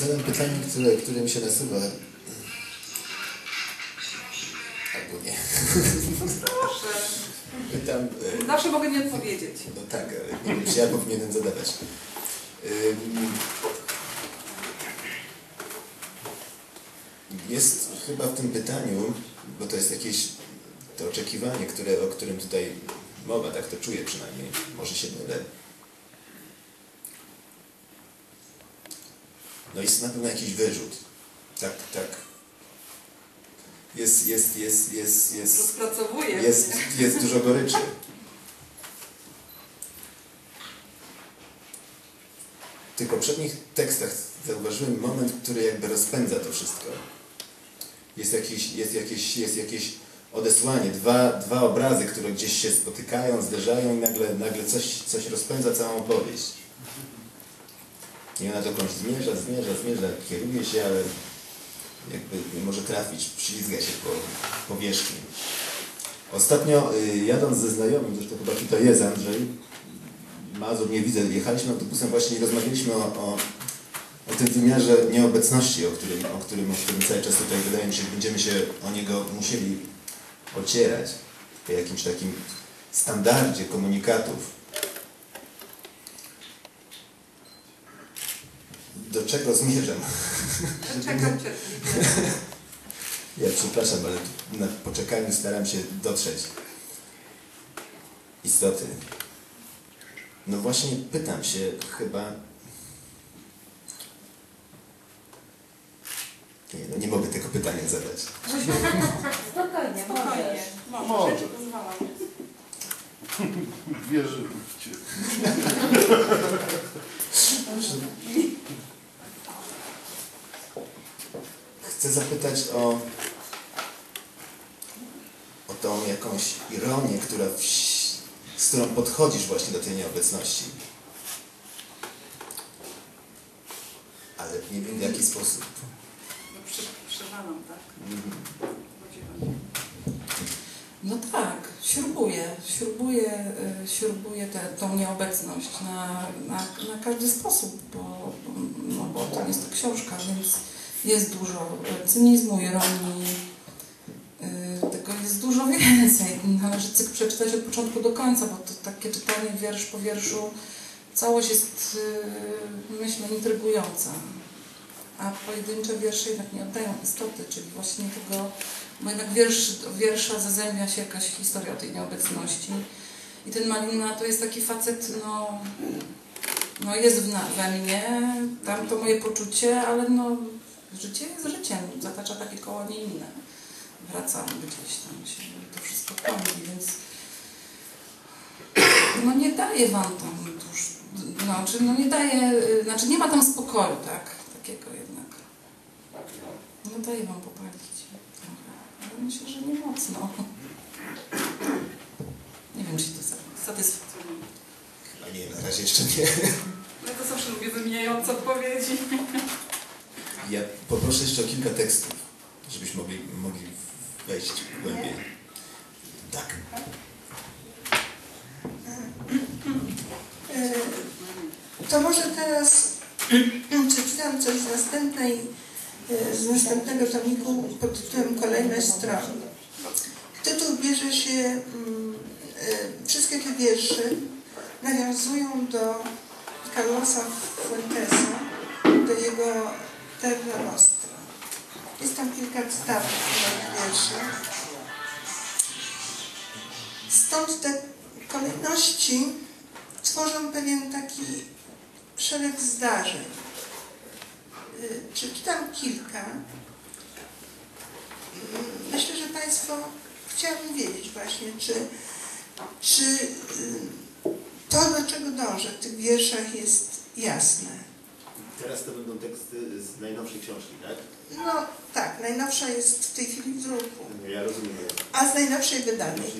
zadam pytanie, które, które mi się nasuwa. Albo nie. Proszę. Pytam. e, Zawsze mogę nie odpowiedzieć. No tak, ale nie wiem, czy ja powinienem zadawać. Ym, Jest chyba w tym pytaniu, bo to jest jakieś to oczekiwanie, które, o którym tutaj mowa, tak to czuję przynajmniej, może się mylę. No jest na pewno jakiś wyrzut. Tak, tak. Jest, jest, jest, jest, jest, Rozpracowuję. jest, jest dużo goryczy. W tych poprzednich tekstach zauważyłem moment, który jakby rozpędza to wszystko. Jest jakieś, jest jakieś, jest jakieś odesłanie, dwa, dwa obrazy, które gdzieś się spotykają, zderzają i nagle, nagle coś, coś rozpędza całą opowieść. I ona dokądś zmierza, zmierza, zmierza, kieruje się, ale jakby może trafić, ślizga się po powierzchni. Ostatnio y, jadąc ze znajomym, zresztą chyba tutaj jest Andrzej, Mazur nie widzę, jechaliśmy autobusem właśnie i rozmawialiśmy o, o, o tym wymiarze nieobecności, o którym, o, którym, o którym cały czas tutaj wydaje mi się, będziemy się o niego musieli ocierać po jakimś takim standardzie komunikatów. Do czego zmierzam? Czekam cierpliwie. Ja przepraszam, ale na poczekaniu staram się dotrzeć istoty. No właśnie pytam się chyba... Nie, no nie mogę tego pytania zadać. Spokojnie, Spokojnie. możesz. Może. Pozwalam. Wierzy w Cię. Chcę zapytać o, o tą jakąś ironię, która w, z którą podchodzisz właśnie do tej nieobecności. Ale nie wiem w jaki sposób. No, przy, przywalam, tak? Mhm. No tak, śrubuję, śrubuję, y, śrubuję tę tą nieobecność na, na, na każdy sposób, bo, no bo to jest to książka, więc jest dużo cynizmu, ironii, y, tego jest dużo więcej. Należy cykl przeczytać od początku do końca, bo to takie czytanie wiersz po wierszu, całość jest, y, myślę, intrygująca. A pojedyncze wiersze jednak nie oddają istoty, czyli właśnie tego bo jednak wiersz, wiersza zazębia się jakaś historia o tej nieobecności. I ten Malina to jest taki facet, no, no jest w we mnie, tam to moje poczucie, ale no, życie jest życiem, zatacza takie koło nie inne. Wracamy gdzieś tam się, to wszystko pełni, więc no nie daje wam tam tuż, no, czy no nie daje, znaczy nie ma tam spokoju, tak, takiego jednak. No daje wam popalić trochę, ale myślę, że nie mocno. Nie wiem, czy to za- satysfakcjonuje. A nie, na razie jeszcze nie. Ja to zawsze lubię wymieniające odpowiedzi. Ja poproszę jeszcze o kilka tekstów, żebyśmy mogli, mogli wejść głębiej. Tak. E, To może teraz przeczytam coś z następnej, e, z następnego tomiku pod tytułem Kolejne strony. Tytuł bierze się, mm, e, wszystkie te wiersze nawiązują do Carlosa Fuentesa, do jego Terra Nostra. Jest tam kilka cytatów wierszy. Stąd te kolejności tworzą pewien taki szereg zdarzeń. Y, Przeczytam kilka. Mm, Myślę, że Państwo chciałabym wiedzieć właśnie, czy, czy y, to, do czego dążę w tych wierszach jest jasne. Teraz to będą teksty z najnowszej książki, tak? No tak, najnowsza jest w tej chwili w druku, Ja rozumiem. a z najnowszej wydanej.